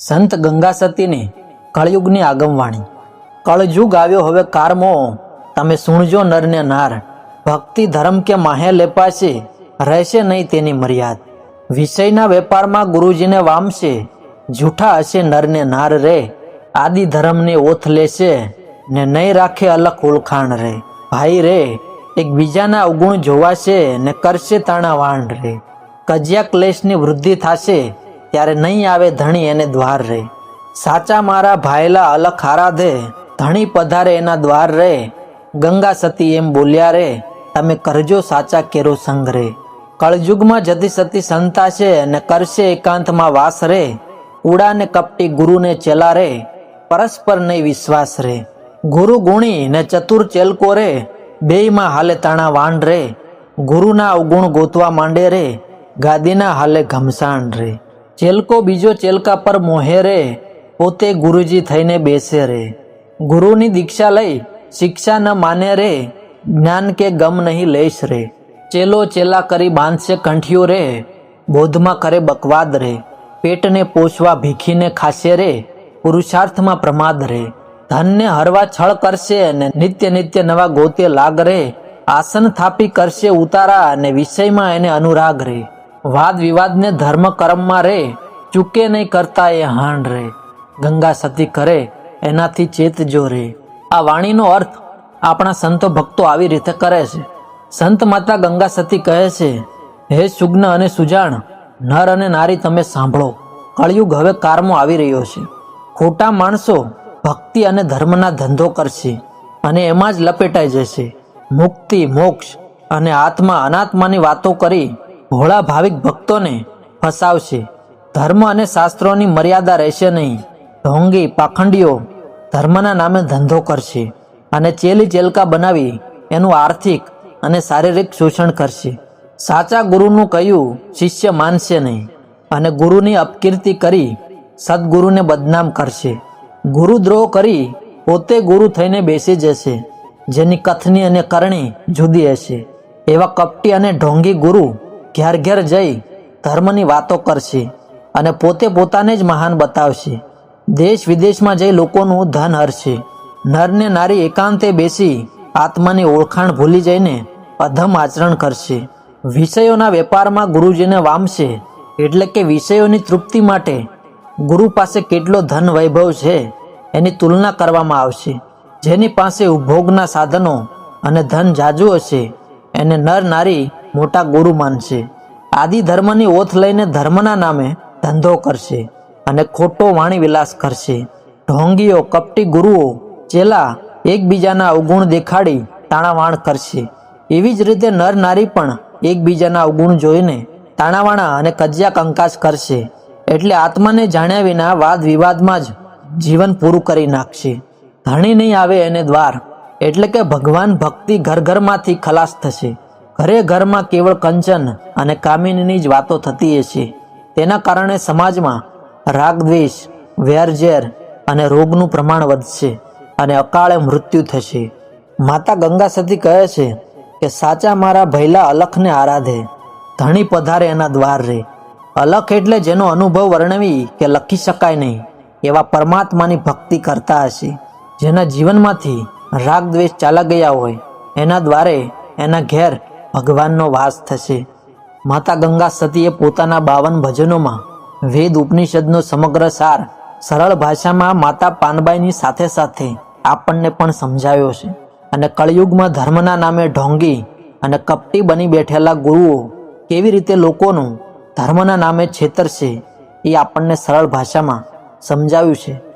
સંત ગંગા સતીની કળયુગની આગમવાણી. કળયુગ આવ્યો હવે કારમો. તમે સુણજો નરને નાર ભક્તિ ધર્મ કે માહે લેપાશે, રહેશે નહીં તેની મર્યાદ. વિષયના વેપારમાં ગુરુજીને વામશે, જૂઠા હશે નરને નાર રે. આદિ ધર્મને ઓથ લેશે ને નહીં રાખે અલગ ઓળખાણ રે. ભાઈ રે, એકબીજાના અવગુણ જોવાશે ને કરશે તાણા વાણ રે. કજિયા ક્લેશની વૃદ્ધિ થશે ત્યારે નહીં આવે ધણી એને દ્વાર રે. સાચા મારા ભાઈલા અલખ હારા દે ધણી પધારે એના દ્વાર રે. ગંગા સતી એમ બોલ્યા રે, તમે કરજો સાચા કેરો સંગ રે. કળયુગમાં જતી સતી સંતાશે ને કરશે એકાંતમાં વાસ રે. ઉડા ને કપટી ગુરુને ચેલા રે. પરસ્પર નહીં વિશ્વાસ રે. ગુરુ ગુણી ને ચતુર ચેલકો રે. બેયમાં હાલે તાણા વાંડ રે. ગુરુના અવગુણ ગોતવા માંડે રે. ગાદીના હાલે ઘમસાણ રે. ચેલકો બીજો ચેલકા પર મોહે રે, પોતે ગુરુજી થઈને બેસે રે. ગુરુની દીક્ષા લઈ શિક્ષા ન માને રે, જ્ઞાન કે ગમ નહીં લઈશ રે. ચેલો ચેલા કરી બાંધશે કંઠિયો રે, બોધમાં કરે બકવાદ રે. પેટને પોષવા ભીખીને ખાશે રે, પુરુષાર્થમાં પ્રમાદ રે. ધનને હરવા છળ કરશે અને નિત્ય નિત્ય નવા ગોતે લાગ રે. આસન થાપી કરશે ઉતારા અને વિષયમાં એને અનુરાગ રે. વાદ વિવાદને ધર્મ કર્મમાં રે, ચૂકે નહીં કરતા એ હાણ રે. ગંગા સતી કરે, એનાથી ચેતજો રે. આ વાણીનો અર્થ આપણા સંતો ભક્તો આવી રીતે કરે છે. સંત માતા ગંગા સતી કહે છે, હે સુગ્ન અને સુજાણ, નર અને નારી તમે સાંભળો. કળિયુગ હવે કારમો આવી રહ્યો છે. ખોટા માણસો ભક્તિ અને ધર્મના ધંધો કરશે અને એમાં જ લપેટાઈ જશે. મુક્તિ, મોક્ષ અને આત્મા અનાત્માની વાતો કરી ભોળા ભાવિક ભક્તોને ફસાવશે. ધર્મ અને શાસ્ત્રોની મર્યાદા રહેશે નહીં. ઢોંગી પાખંડીઓ ધર્મના નામે ધંધો કરશે અને ચેલી ચેલકા બનાવી એનું આર્થિક અને શારીરિક શોષણ કરશે. સાચા ગુરુનું કહ્યું શિષ્ય માનશે નહીં અને ગુરુની અપકીર્તિ કરી સદગુરુને બદનામ કરશે. ગુરુદ્રોહ કરી પોતે ગુરુ થઈને બેસી જશે, જેની કથની અને કરણી જુદી હશે. એવા કપટી અને ઢોંગી ગુરુ ઘેર ઘેર જઈ ધર્મની વાતો કરશે અને પોતે પોતાને જ મહાન બતાવશે. દેશ વિદેશમાં જઈ લોકોનું ધન હરશે. નરને નારી એકાંતે બેસી આત્માની ઓળખાણ ભૂલી જઈને અધમ આચરણ કરશે. વિષયોના વેપારમાં ગુરુજીને વામશે એટલે કે વિષયોની તૃપ્તિ માટે ગુરુ પાસે કેટલો ધન વૈભવ છે એની તુલના કરવામાં આવશે. જેની પાસે ઉપભોગના સાધનો અને ધન જાજુ હશે, એને નર નારી મોટા ગુરુ માનશે. આદિ ધર્મની ઓથ લઈને ધર્મના નામે ધંધો કરશે અને ખોટો વાણી વિલાસ કરશે. ઢોંગીઓ, કપટી ગુરુઓ, ચેલા એકબીજાના અવગુણ દેખાડી તાણાવાણ કરશે. એવી જ રીતે નર નારી પણ એકબીજાના અવગુણ જોઈને તાણાવાણા અને કજિયા કંકાસ કરશે. એટલે આત્માને જાણ્યા વિના વાદ વિવાદમાં જ જીવન પૂરું કરી નાખશે. ધણી નહીં આવે એને દ્વાર. એટલે કે ભગવાન ભક્તિ ઘર ઘરમાંથી ખલાસ થશે. ઘરે ઘરમાં કેવળ કંચન અને કામિનીની જ વાતો થતી હશે. તેના કારણે સમાજમાં રાગ દ્વેષ વેરઝેર અને રોગનું પ્રમાણ વધશે અને અકાળે મૃત્યુ થશે. માતા ગંગા સતી કહે છે કે, સાચા મારા ભૈલા અલખને આરાધે. ધણી પધારે એના દ્વાર. રે અલખ એટલે જેનો અનુભવ વર્ણવી કે લખી શકાય નહીં, એવા પરમાત્માની ભક્તિ કરતા હશે. જેના જીવનમાંથી રાગ દ્વેષ ચાલા ગયા હોય, એના દ્વારે, એના ઘેર ભગવાનનો વાસ થશે. માતા ગંગા સતીએ પોતાના બાવન ભજનોમાં વેદ ઉપનિષદનો સમગ્ર સાર સરળ ભાષામાં માતા પાનબાઈની સાથે સાથે આપણને પણ સમજાવ્યો છે. અને કળયુગમાં ધર્મના નામે ઢોંગી અને કપટી બની બેઠેલા ગુરુઓ કેવી રીતે લોકોનું ધર્મના નામે છેતરશે એ આપણને સરળ ભાષામાં સમજાવ્યું છે.